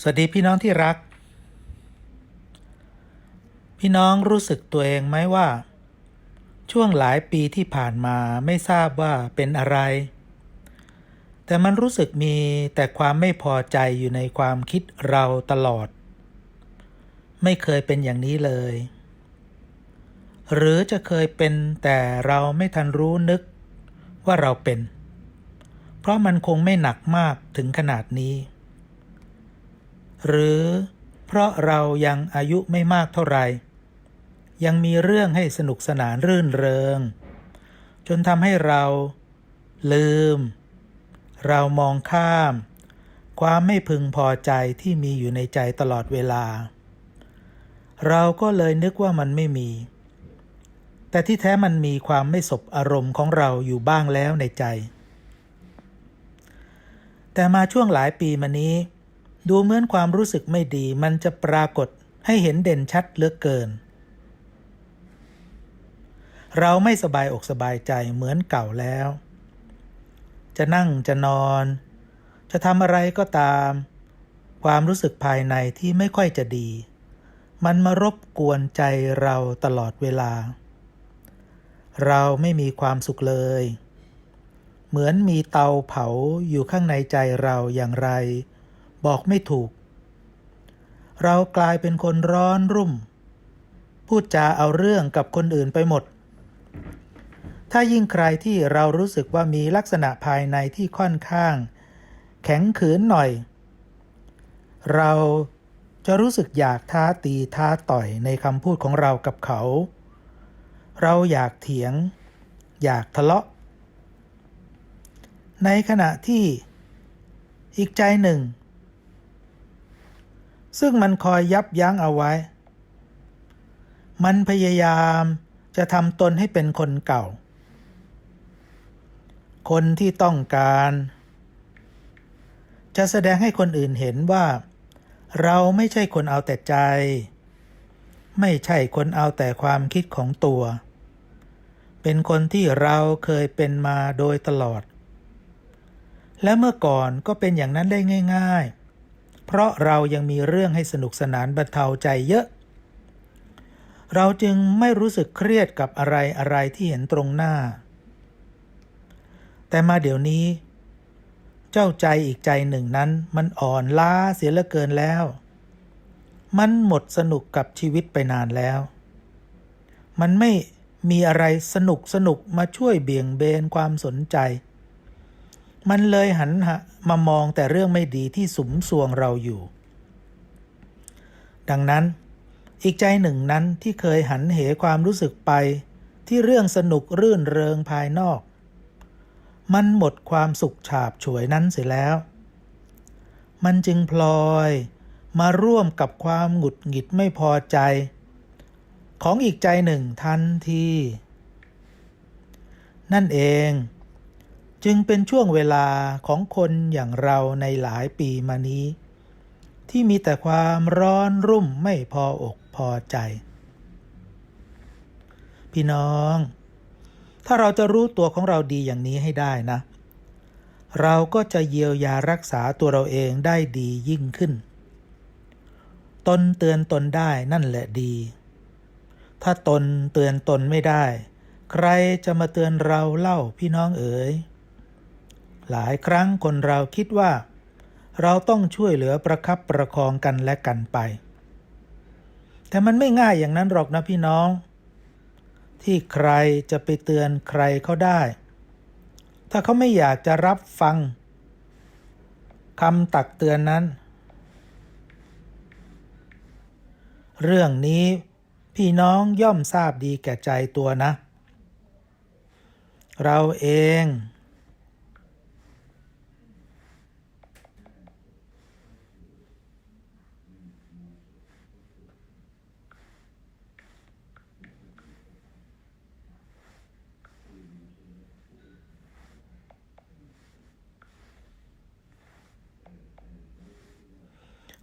สวัสดีพี่น้องที่รัก พี่น้องรู้สึกตัวเองไหมว่า ช่วงหลายปีที่ผ่านมาไม่ทราบว่าเป็นอะไร แต่มันรู้สึกมีแต่ความไม่พอใจอยู่ในความคิดเราตลอด ไม่เคยเป็นอย่างนี้เลย หรือจะเคยเป็นแต่เราไม่ทันรู้นึกว่าเราเป็น เพราะมันคงไม่หนักมากถึงขนาดนี้ หรือเพราะเรายังอายุไม่มากเท่าไหร่ ยังมีเรื่องให้สนุกสนานรื่นเริง จนทำให้เราลืม เรามองข้าม ความไม่พึงพอใจที่มีอยู่ในใจตลอดเวลา เราก็เลยนึกว่ามันไม่มี แต่ที่แท้มันมีความไม่สบอารมณ์ของเราอยู่บ้างแล้วในใจ แต่มาช่วงหลายปีมานี้ ดูเหมือนความรู้สึกไม่ดีมันจะปรากฏให้เห็นเด่นชัดเหลือเกิน เราไม่สบายอกสบายใจเหมือนเก่าแล้ว จะนั่งจะนอน จะทำอะไรก็ตาม ความรู้สึกภายในที่ไม่ค่อยจะดี มันมารบกวนใจเราตลอดเวลา เราไม่มีความสุขเลย เหมือนมีเตาเผาอยู่ข้างในใจเราอย่างไร บอกไม่ถูก เรากลายเป็นคนร้อนรุ่ม พูดจาเอาเรื่องกับคนอื่นไปหมด ถ้ายิ่งใครที่เรารู้สึกว่ามีลักษณะภายในที่ค่อนข้าง แข็งขืนหน่อย เราจะรู้สึกอยากท้าตีท้าต่อยในคำพูดของเรากับเขา เราอยากเถียง อยากทะเลาะ ในขณะที่อีกใจหนึ่ง ซึ่งมันคอยยับยั้งเอาไว้ มันพยายามจะทำตนให้เป็นคนเก่า คนที่ต้องการ จะแสดงให้คนอื่นเห็นว่า เราไม่ใช่คนเอาแต่ใจ ไม่ใช่คนเอาแต่ความคิดของตัว เป็นคนที่เราเคยเป็นมาโดยตลอด และเมื่อก่อนก็เป็นอย่างนั้นได้ง่าย ๆ เพราะเรายังมีเรื่องให้สนุกสนานบรรเทาใจเยอะ เราจึงไม่รู้สึกเครียดกับอะไรอะไรที่เห็นตรงหน้า แต่มาเดี๋ยวนี้ เจ้าใจอีกใจหนึ่งนั้นมันอ่อนล้าเสียเหลือเกินแล้ว มันหมดสนุกกับชีวิตไปนานแล้ว มันไม่มีอะไรสนุกสนุกมาช่วยเบี่ยงเบนความสนใจ มันเลยหันมามองแต่เรื่องไม่ดีที่สุมสวงเราอยู่ ดังนั้น อีกใจหนึ่งนั้นที่เคยหันเหความรู้สึกไปที่เรื่องสนุกรื่นเริงภายนอก มันหมดความสุขฉาบฉวยนั้นเสียแล้ว มันจึงพลอยมาร่วมกับความหงุดหงิดไม่พอใจ ของอีกใจหนึ่งทันที นั่นเอง จึงเป็นช่วงเวลาของคนอย่างเราในหลายปีมานี้ ที่มีแต่ความร้อนรุ่มไม่พออกพอใจ พี่น้อง ถ้าเราจะรู้ตัวของเราดีอย่างนี้ให้ได้นะ เราก็จะเยียวยารักษาตัวเราเองได้ดียิ่งขึ้น ตนเตือนตนได้นั่นแหละดี ถ้าตนเตือนตนไม่ได้ ใครจะมาเตือนเราเล่าพี่น้องเอ๋ย หลายครั้งคนเราคิดว่า เราต้องช่วยเหลือประคับประคองกันและกันไป แต่มันไม่ง่ายอย่างนั้นหรอกนะพี่น้อง ที่ใครจะไปเตือนใครเขาได้ ถ้าเขาไม่อยากจะรับฟังคำตักเตือนนั้น เรื่องนี้พี่น้องย่อมทราบดีแก่ใจตัวนะ เราเอง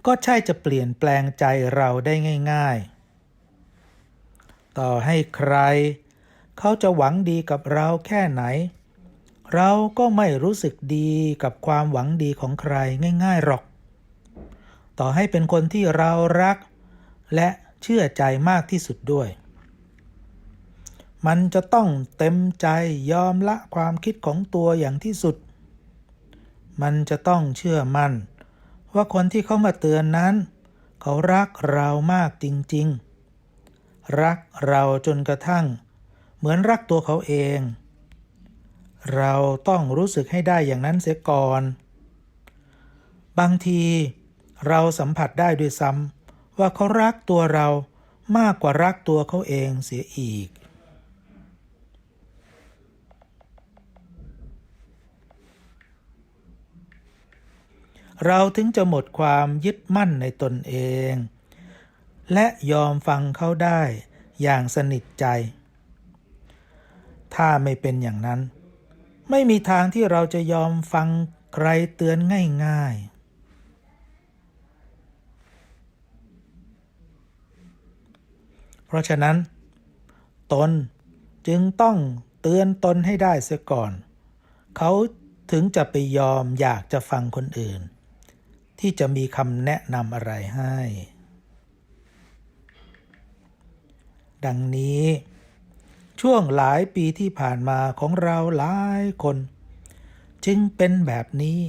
ก็ใช่จะเปลี่ยนแปลงใจเราได้ง่าย ๆ ต่อให้ใคร เขาจะหวังดีกับเราแค่ไหน เราก็ไม่รู้สึกดีกับความหวังดีของใครง่าย ๆ หรอก ต่อให้เป็นคนที่เรารัก และเชื่อใจมากที่สุดด้วย มันจะต้องเต็มใจยอมละความคิดของตัวอย่างที่สุด มันจะต้องเชื่อมั่น ว่าคนที่เขามาเตือนนั้น เขารักเรามากจริงๆ รักเราจนกระทั่ง เหมือนรักตัวเขาเอง เราต้องรู้สึกให้ได้อย่างนั้นเสียก่อน บางทีเราสัมผัสได้ด้วยซ้ำว่าเขารักตัวเรามากกว่ารักตัวเขาเองเสียอีก เราถึงจะหมดความยึดมั่นในตนเอง และยอมฟังเขาได้อย่างสนิทใจ ถ้าไม่เป็นอย่างนั้น ไม่มีทางที่เราจะยอมฟังใครเตือนง่ายๆเพราะฉะนั้น ตนจึงต้องเตือนตนให้ได้เสียก่อน เขาถึงจะไปยอมอยากจะฟังคนอื่น ที่จะมีคำแนะนำอะไรให้ ดังนี้ ช่วงหลายปีที่ผ่านมาของเราหลายคน จึงเป็นแบบนี้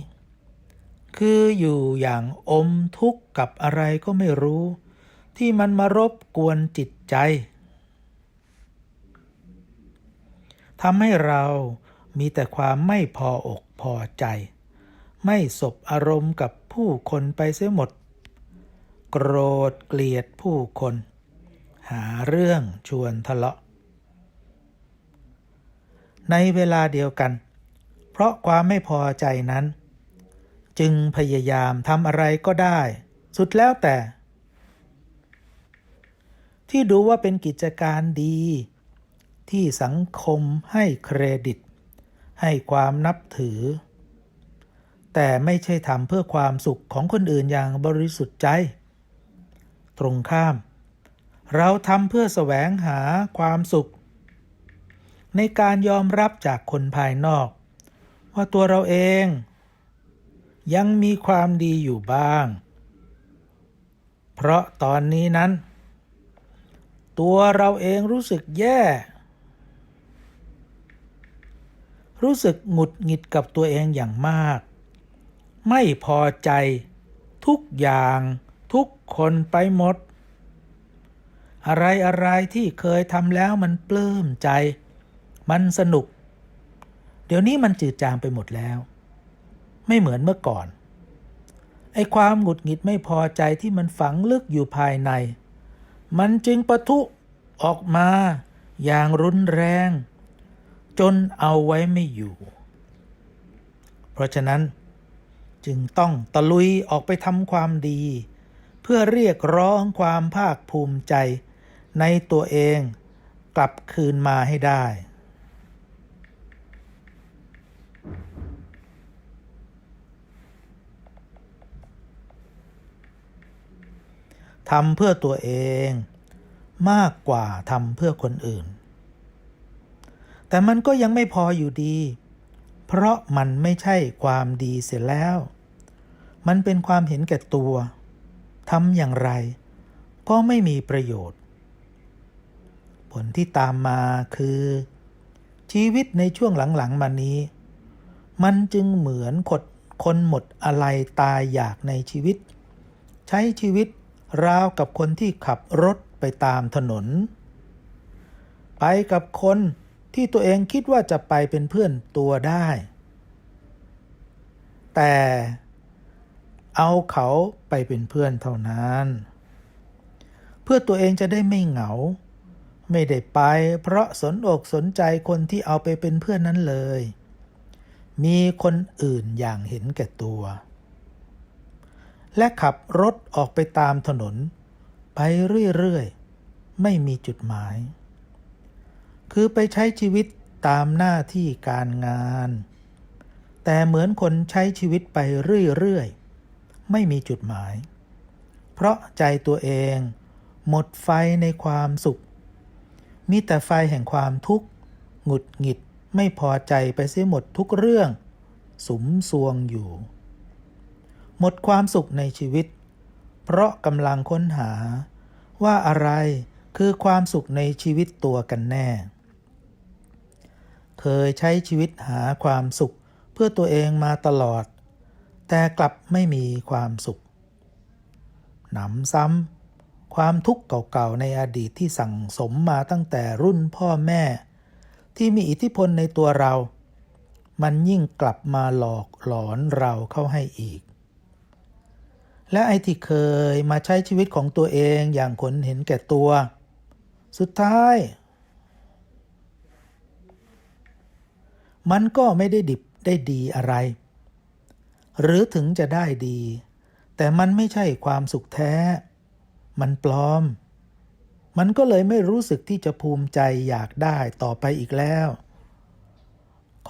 คืออยู่อย่างอมทุกข์กับอะไรก็ไม่รู้ ที่มันมารบกวนจิตใจทำให้เรามีแต่ความไม่พออกพอใจ ไม่สบอารมณ์กับผู้คนไปเสียหมด โกรธเกลียดผู้คน หาเรื่องชวนทะเลาะ ในเวลาเดียวกัน เพราะความไม่พอใจนั้น จึงพยายามทำอะไรก็ได้ สุดแล้วแต่ ที่ดูว่าเป็นกิจการดี ที่สังคมให้เครดิต ให้ความนับถือ แต่ไม่ใช่ทำเพื่อความสุขของคนอื่นอย่างบริสุทธิ์ใจ ตรงข้าม เราทำเพื่อแสวงหาความสุข ในการยอมรับจากคนภายนอก ว่าตัวเราเอง ยังมีความดีอยู่บ้าง เพราะตอนนี้นั้น ตัวเราเองรู้สึกแย่ รู้สึกหงุดหงิดกับตัวเองอย่างมาก ไม่พอใจ ทุกอย่างทุกคนไปหมด อะไรอะไรที่เคยทำแล้วมันปลื้มใจ มันสนุก เดี๋ยวนี้มันจืดจางไปหมดแล้ว ไม่เหมือนเมื่อก่อน ไอ้ความหงุดหงิดไม่พอใจที่มันฝังลึกอยู่ภายใน มันจึงปะทุออกมาอย่างรุนแรง จนเอาไว้ไม่อยู่ เพราะฉะนั้น จึงต้องตะลุยออกไปทำความดี เพื่อเรียกร้องความภาคภูมิใจ ในตัวเองกลับคืนมาให้ได้ ทำเพื่อตัวเองมากกว่าทำเพื่อคนอื่น แต่มันก็ยังไม่พออยู่ดี เพราะมันไม่ใช่ความดีเสียแล้ว มันเป็นความเห็นแก่ตัวทำอย่างไร ก็ไม่มีประโยชน์ ผลที่ตามมาคือ ชีวิตในช่วงหลังๆมานี้ มันจึงเหมือนขดคนหมดอะไรตายอยากในชีวิต ใช้ชีวิตราวกับคนที่ขับรถไปตามถนน ไปกับคนที่ตัวเองคิดว่าจะไปเป็นเพื่อนตัวได้ แต่ เอาเขาไปเป็นเพื่อนเท่านั้น เพื่อตัวเองจะได้ไม่เหงา ไม่ได้ไปเพราะสนอกสนใจคนที่เอาไปเป็นเพื่อนนั้นเลย มีคนอื่นอย่างเห็นแก่ตัว และขับรถออกไปตามถนน ไปเรื่อยๆ ไม่มีจุดหมาย คือไปใช้ชีวิตตามหน้าที่การงาน แต่เหมือนคนใช้ชีวิตไปเรื่อยๆ ไม่มีจุดหมาย เพราะใจตัวเอง หมดไฟในความสุข มีแต่ไฟแห่งความทุกข์หงุดหงิดไม่พอใจไปเสียหมดทุกเรื่อง สมซวงอยู่ หมดความสุขในชีวิต เพราะกำลังค้นหาว่าอะไรคือความสุขในชีวิตตัวกันแน่ เคยใช้ชีวิตหาความสุขเพื่อตัวเองมาตลอด แต่กลับไม่มีความสุข หนำซ้ำความทุกข์เก่าๆในอดีตที่สั่งสมมาตั้งแต่รุ่นพ่อแม่ ที่มีอิทธิพลในตัวเรา มันยิ่งกลับมาหลอกหลอนเราเข้าให้อีก และไอ้ที่เคยมาใช้ชีวิตของตัวเองอย่างคนเห็นแก่ตัว สุดท้าย มันก็ไม่ได้ดิบได้ดีอะไร หรือถึงจะได้ดี แต่มันไม่ใช่ความสุขแท้ มันปลอม มันก็เลยไม่รู้สึกที่จะภูมิใจอยากได้ต่อไปอีกแล้ว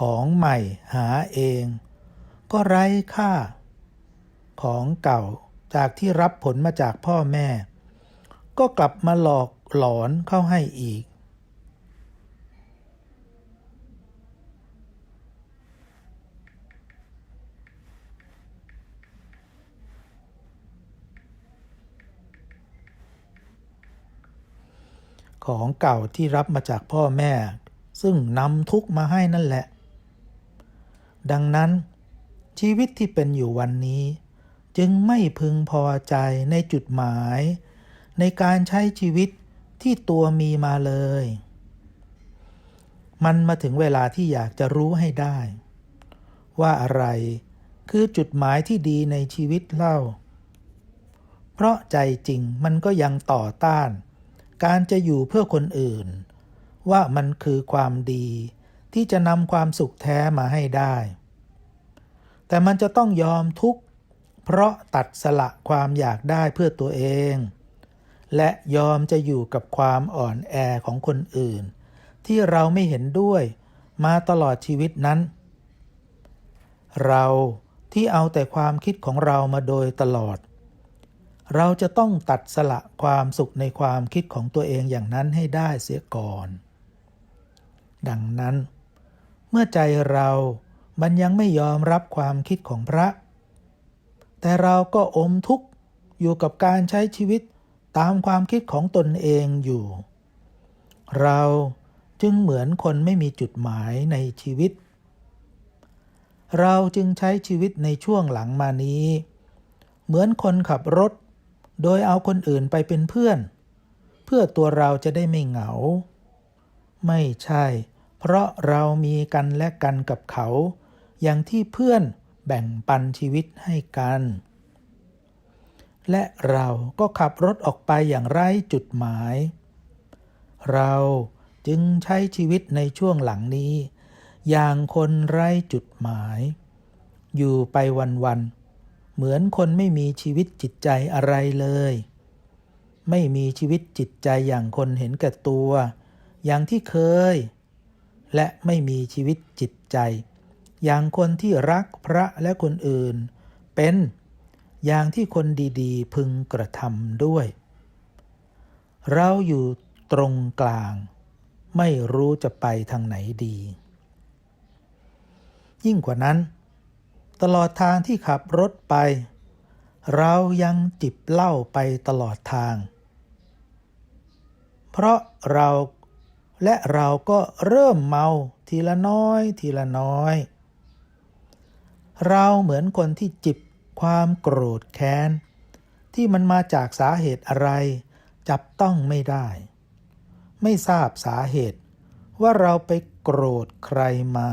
ของใหม่หาเอง ก็ไร้ค่า ของเก่าจากที่รับผลมาจากพ่อแม่ ก็กลับมาหลอกหลอนเข้าให้อีก ของเก่าที่รับมาจากพ่อแม่ ซึ่งนำทุกมาให้นั่นแหละ ดังนั้น ชีวิตที่เป็นอยู่วันนี้ จึงไม่พึงพอใจในจุดหมาย ในการใช้ชีวิตที่ตัวมีมาเลย มันมาถึงเวลาที่อยากจะรู้ให้ได้ ว่าอะไรคือจุดหมายที่ดีในชีวิตเล่า เพราะใจจริงมันก็ยังต่อต้าน การจะอยู่เพื่อคนอื่น ว่ามันคือความดีที่จะนำความสุขแท้มาให้ได้ แต่มันจะต้องยอมทุกข์ เพราะตัดสละความอยากได้เพื่อตัวเอง และยอมจะอยู่กับความอ่อนแอของคนอื่น ที่เราไม่เห็นด้วยมาตลอดชีวิตนั้น เราที่เอาแต่ความคิดของเรามาโดยตลอด เราจะต้องตัดสละความสุขในความคิดของตัวเองอย่างนั้นให้ได้เสียก่อน ดังนั้น เมื่อใจเรามันยังไม่ยอมรับความคิดของพระ แต่เราก็อมทุกข์อยู่กับการใช้ชีวิตตามความคิดของตนเองอยู่ เราจึงเหมือนคนไม่มีจุดหมายในชีวิต เราจึงใช้ชีวิตในช่วงหลังมานี้ เหมือนคนขับรถ โดยเอาคนอื่นไปเป็นเพื่อน เพื่อตัวเราจะได้ไม่เหงา ไม่ใช่ เพราะเรามีกันและกันกับเขา อย่างที่เพื่อนแบ่งปันชีวิตให้กัน และเราก็ขับรถออกไปอย่างไร้จุดหมาย เราจึงใช้ชีวิตในช่วงหลังนี้ อย่างคนไร้จุดหมาย อยู่ไปวันๆ เหมือนคนไม่มีชีวิตจิตใจอะไรเลย ไม่มีชีวิตจิตใจอย่างคนเห็นแก่ตัว อย่างที่เคย และไม่มีชีวิตจิตใจ อย่างคนที่รักพระและคนอื่น เป็นอย่างที่คนดีๆ พึงกระทำด้วย เราอยู่ตรงกลาง ไม่รู้จะไปทางไหนดี ยิ่งกว่านั้น ตลอดทางที่ขับรถไป เรายังจิบเหล้าไปตลอดทาง เพราะเราและเราก็เริ่มเมาทีละน้อยทีละน้อย เราเหมือนคนที่จิบความโกรธแค้น ที่มันมาจากสาเหตุอะไร จับต้องไม่ได้ ไม่ทราบสาเหตุว่าเราไปโกรธใครมา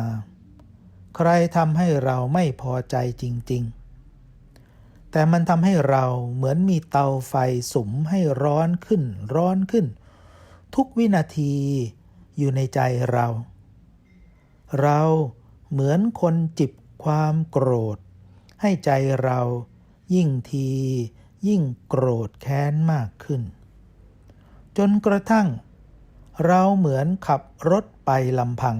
ใครทำให้เราไม่พอใจจริง ๆ แต่มันทำให้เราเหมือนมีเตาไฟสุมให้ร้อนขึ้น ร้อนขึ้น ทุกวินาทีอยู่ในใจเรา เราเหมือนคนจิบความโกรธ ให้ใจเรายิ่งที ยิ่งโกรธแค้นมากขึ้น จนกระทั่ง เราเหมือนขับรถไปลำพัง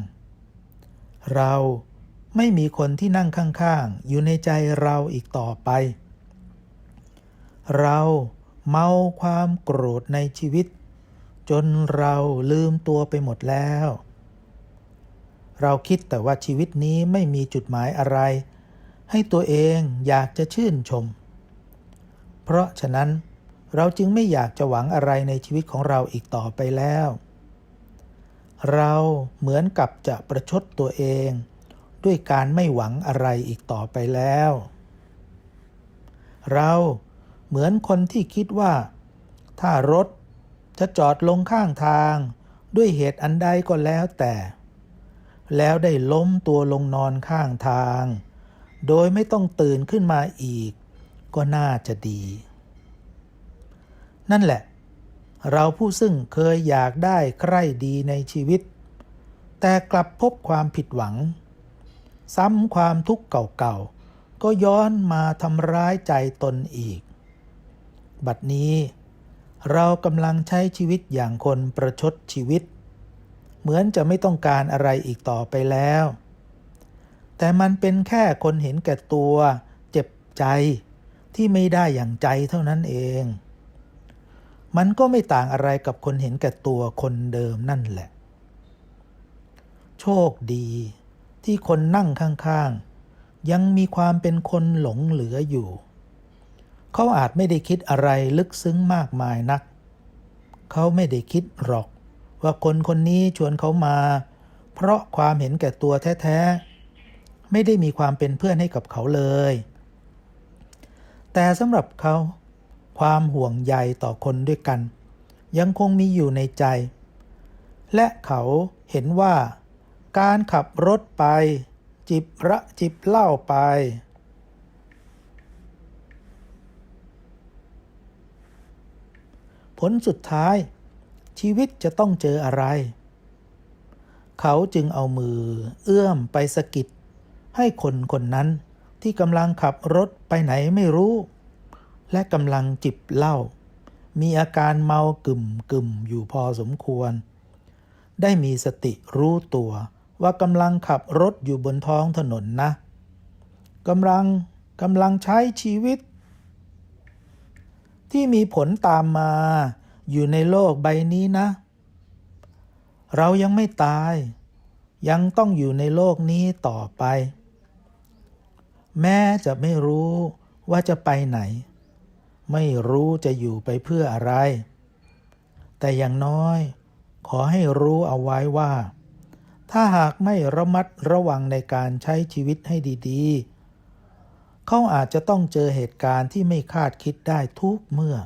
เรา ไม่มีคนที่นั่งข้างๆ อยู่ในใจเราอีกต่อไป เราเมาความโกรธในชีวิต จนเราลืมตัวไปหมดแล้ว เราคิดแต่ว่าชีวิตนี้ไม่มีจุดหมายอะไร ให้ตัวเองอยากจะชื่นชม เพราะฉะนั้นเราจึงไม่อยากจะหวังอะไรในชีวิตของเราอีกต่อไปแล้ว เราเหมือนกับจะประชดตัวเอง ด้วยการไม่หวังอะไรอีกต่อไปแล้ว เราเหมือนคนที่คิดว่า ถ้ารถจะจอดลงข้างทาง ด้วยเหตุอันใดก็แล้วแต่ แล้วได้ล้มตัวลงนอนข้างทาง โดยไม่ต้องตื่นขึ้นมาอีก ก็น่าจะดี นั่นแหละ เราผู้ซึ่งเคยอยากได้ใคร่ดีในชีวิต แต่กลับพบความผิดหวัง ซ้ำความทุกข์เก่าๆ ก็ย้อนมาทำร้ายใจตนอีก บัดนี้เรากำลังใช้ชีวิตอย่างคนประชดชีวิต เหมือนจะไม่ต้องการอะไรอีกต่อไปแล้ว แต่มันเป็นแค่คนเห็นแก่ตัวเจ็บใจที่ไม่ได้อย่างใจเท่านั้นเอง มันก็ไม่ต่างอะไรกับคนเห็นแก่ตัวคนเดิมนั่นแหละ โชคดี ที่คนนั่งข้างๆ ยังมีความเป็นคนหลงเหลืออยู่ เขาอาจไม่ได้คิดอะไรลึกซึ้งมากมายนัก เขาไม่ได้คิดหรอก ว่าคนคนนี้ชวนเขามา เพราะความเห็นแก่ตัวแท้ๆ ไม่ได้มีความเป็นเพื่อนให้กับเขาเลย แต่สำหรับเขา ความห่วงใยต่อคนด้วยกัน ยังคงมีอยู่ในใจ และเขาเห็นว่า การขับรถไป จิบระจิบเหล้าไป ผลสุดท้าย ชีวิตจะต้องเจออะไร เขาจึงเอามือเอื้อมไปสะกิดให้คนคนนั้นที่กำลังขับรถไปไหนไม่รู้ และกำลังจิบเหล้ามีอาการเมากึ่มกึ่มอยู่พอสมควร ได้มีสติรู้ตัว ว่ากำลังขับรถอยู่บนท้องถนนนะกำลังกำลังใช้ชีวิต ที่มีผลตามมาอยู่ในโลกใบนี้นะ เรายังไม่ตาย ยังต้องอยู่ในโลกนี้ต่อไป แม้จะไม่รู้ว่าจะไปไหน ไม่รู้จะอยู่ไปเพื่ออะไร แต่อย่างน้อยขอให้รู้เอาไว้ว่า ถ้าหากไม่ระมัดระวังในการใช้ชีวิตให้ดีๆ เขาอาจจะต้องเจอเหตุการณ์ที่ไม่คาดคิดได้ทุกเมื่อ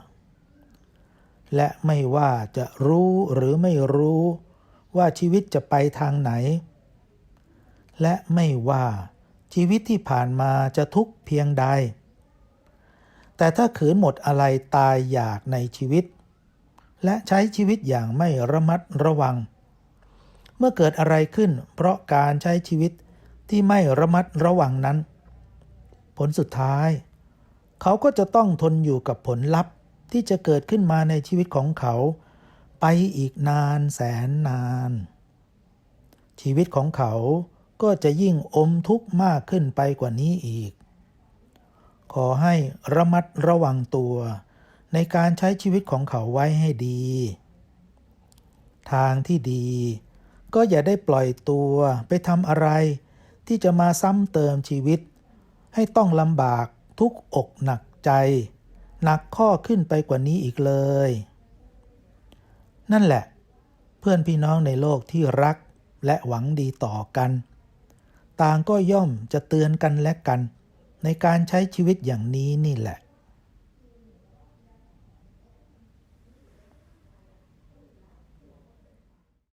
และไม่ว่าจะรู้หรือไม่รู้ว่าชีวิตจะไปทางไหน และไม่ว่าชีวิตที่ผ่านมาจะทุกข์เพียงใด แต่ถ้าขืนหมดอะไรตายอยากในชีวิต และใช้ชีวิตอย่างไม่ระมัดระวัง เมื่อเกิดอะไรขึ้น เพราะการใช้ชีวิตที่ไม่ระมัดระวังนั้น ผลสุดท้าย เขาก็จะต้องทนอยู่กับผลลัพธ์ที่จะเกิดขึ้นมาในชีวิตของเขา ไปอีกนานแสนนาน ชีวิตของเขาก็จะยิ่งอมทุกข์มากขึ้นไปกว่านี้อีก ขอให้ระมัดระวังตัว ในการใช้ชีวิตของเขาไว้ให้ดี ทางที่ดี ก็อย่าได้ปล่อยตัวไปทำอะไร ที่จะมาซ้ำเติมชีวิต ให้ต้องลำบากทุกอกหนักใจ หนักข้อขึ้นไปกว่านี้อีกเลย นั่นแหละ เพื่อนพี่น้องในโลกที่รักและหวังดีต่อกัน ต่างก็ย่อมจะเตือนกันและกัน ในการใช้ชีวิตอย่างนี้นี่แหละ